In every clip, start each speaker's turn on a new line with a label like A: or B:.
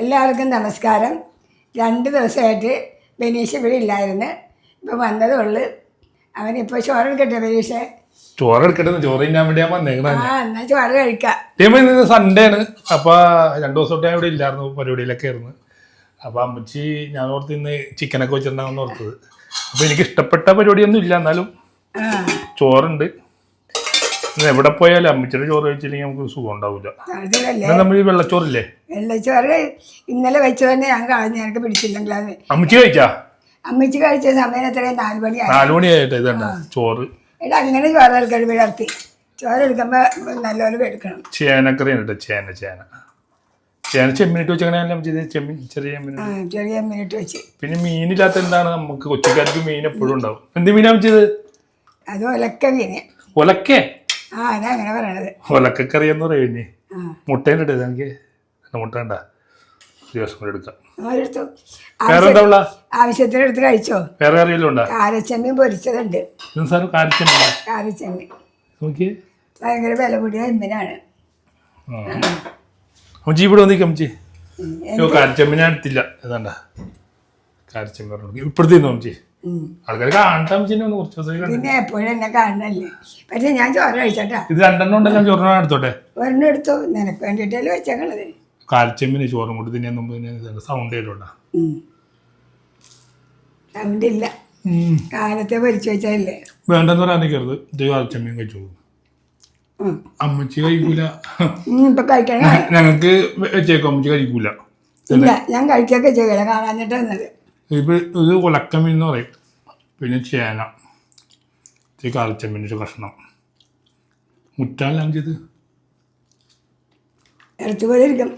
A: എല്ലാവർക്കും നമസ്കാരം. രണ്ട് ദിവസമായിട്ട് ബനീഷ് ഇവിടെ ഇല്ലായിരുന്നു. ഇപ്പം വന്നതേ ഉള്ളു. അവനിപ്പോൾ ചോറ് എടുക്കട്ടെ ബനീഷ്?
B: ചോറ് എടുക്കട്ടെ ചോറ് തിന്നാൻ വേണ്ടി ഞാൻ വന്നേക്കണ
A: ആ എന്നാൽ ചോറ് കഴിക്കാം.
B: സൺഡേ ആണ്. അപ്പോൾ രണ്ട് ദിവസം തൊട്ട് ഞാൻ ഇവിടെ ഇല്ലായിരുന്നു പരിപാടിയിലൊക്കെ ആയിരുന്നു. അപ്പൊ അമ്മച്ചി ഞാൻ ഓർത്ത് ഇന്ന് ചിക്കനൊക്കെ വെച്ചിട്ടുണ്ടാകുന്ന ഓർത്തത്. അപ്പൊ എനിക്ക് ഇഷ്ടപ്പെട്ട പരിപാടിയൊന്നും ഇല്ല എന്നാലും ചോറുണ്ട്. എവിടെ പോയാലും അമ്മച്ചിയുടെ ചോറ് കഴിച്ചില്ലെങ്കിൽ നമുക്ക് സുഖം ഉണ്ടാവില്ല എന്നാൽ നമ്മൾ ഈ വെള്ളച്ചോറില്ലേ?
A: വെള്ളച്ചോറ് ഇന്നലെ വെച്ചതന്നെ ഞാൻ കളഞ്ഞു എനിക്ക് പിടിച്ചില്ലെങ്കിൽ അത്
B: അമ്മച്ചി കഴിച്ചാ?
A: അമ്മച്ചി കഴിച്ച സമയം എത്രയും? നാല് മണിയായി
B: നാലു മണിയായിട്ട് ഇതണ്ട ചോറ്.
A: എടാ അങ്ങനെ ചോറ് എടുക്കണം വിടർത്തി ചോറ് എടുക്കുമ്പോ നല്ലപോലെ എടുക്കണം.
B: ചേനക്കറി ഉണ്ട് ചേന ചേന. ചേന ചെമ്മീനിട്ട് വെച്ചങ്ങനെ അമ്മച്ചി? ഇത് ചെമ്മീൻ ചെറിയ ചെമ്മീൻ
A: ചെറിയ മിനിറ്റ് വെച്ച്.
B: പിന്നെ മീനില്ലാത്ത എന്താണ്? നമുക്ക് കൊച്ചിക്കാർക്ക് മീൻ എപ്പോഴും ഉണ്ടാവും. എന്ത് മീനാ വെച്ചത്
A: അത് ഒലക്ക മീന്.
B: ഒലക്കേ? ഒലക്കക്കറി എന്ന് പറയുന്നേ. മുട്ടേന്റെ ഇട്ടത് എനിക്ക് മുട്ട വേണ്ട. ദിവസം കൂടെ എടുക്കാം. ഉള്ള?
A: ആവശ്യത്തിന് എടുത്ത് കഴിച്ചോ?
B: വേറെ കറിയെല്ലാം ഉണ്ടാ?
A: കാരച്ചമ്മീൻ പൊരിച്ചതുണ്ട്.
B: സാറ്
A: കാരച്ചമ്മീൻ
B: നോക്കിയേ.
A: ഭയങ്കര വില കൂടിയ
B: എമ്മിനാണ് ഇവിടെ വന്നിക്കാം എടുത്തില്ല. അമ്മച്ചി? ആൾക്കാർ കുറച്ച് ദിവസം
A: പിന്നെ എപ്പോഴും എന്നെ കാണണല്ലേ? പക്ഷെ ഞാൻ ചോറ് കഴിച്ചട്ടാ.
B: ഇത് രണ്ടെണ്ണം ഉണ്ടല്ലോ ചോറിനാണ് എടുത്തോട്ടെ?
A: ഒരെണ്ണം എടുത്തു. നിനക്ക് വേണ്ടിയിട്ടല്ലേ വെച്ചേക്കണത്?
B: കാരിച്ചമ്മിന് ചോറും കൊണ്ട് തിന്നെ മുമ്പ് സൗണ്ട് ചെയ്തോട്ടാ
A: സൗണ്ട് ഇല്ല. കാലത്തെ പൊരിച്ചു വെച്ചല്ലേ
B: വേണ്ടെന്ന് പറയാൻ നിൽക്കരുത് ഇത് കഴിച്ചോളൂ. അമ്മച്ചി കഴിക്കൂല. ഞങ്ങൾക്ക് വെച്ചേക്കും. അമ്മച്ചി കഴിക്കൂല.
A: ഇല്ല ഞാൻ കഴിക്കൊക്കെ ചെയ്യല കാണാഞ്ഞിട്ട് വന്നത്
B: ഇപ്പൊ ഇത് ഉലക്കമീൻ എന്ന് പറയും. പിന്നെ ചേന. ഈ കാൽച്ചമ്മീന്റെ ഒരു കഷ്ണം. മുറ്റാലെല്ലാം ചെയ്ത്
A: ഇറച്ചി പോലെ ഇരിക്കും.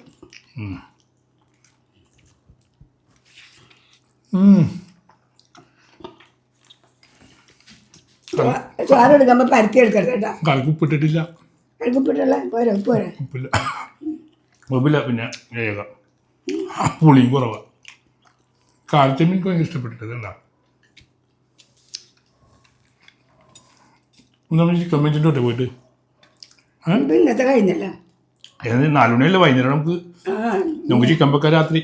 A: പരത്തി എടുക്കരുത് കേട്ടോ.
B: കറിക്ക് ഉപ്പിട്ടിട്ടില്ല.
A: കഴുകിപ്പിട്ടുള്ള പോരെ പോരെ.
B: ഉപ്പില്ല. ഉപ്പില്ല പിന്നെ പുളിയും കുറവാ. കാൽച്ചമ്മീൻ എനിക്ക് ഭയങ്കര ഇഷ്ടപ്പെട്ടിട്ട് എന്താ നമ്മൾ വെച്ചിട്ട് പോയിട്ട്.
A: ഇന്നത്തെ കഴിഞ്ഞല്ലോ.
B: വൈകുന്നേരം നമുക്ക് നമുക്ക് ചിക്കൻ വെക്കാൻ രാത്രി.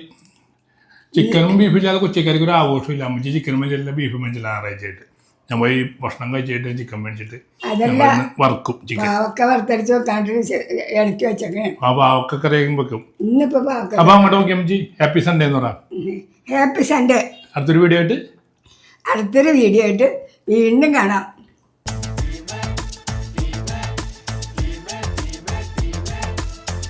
B: ചിക്കനും ബീഫും ഇല്ലാതെ കൊച്ചിക്കാർക്ക് ഒരു ആഘോഷമില്ല. അമ്മച്ചി ചിക്കൻ വെച്ചില്ല ബീഫ് വെച്ചില്ല ഞായറാഴ്ച ആയിട്ട്. ഞാൻ പോയി ഭക്ഷണം കഴിച്ചിട്ട് ചിക്കൻ മേടിച്ചിട്ട് ഞങ്ങൾ ചിക്കൻ ആ പാവക്ക കറിയും വെക്കും. അപ്പൊ അങ്ങോട്ട് നോക്കി അമ്മച്ചി ഹാപ്പി സൺഡേ എന്ന് പറയാം
A: ഹാപ്പി സൺഡേ.
B: അടുത്തൊരു വീഡിയോ ആയിട്ട്
A: അടുത്തൊരു വീഡിയോ ആയിട്ട് വീണ്ടും കാണാം.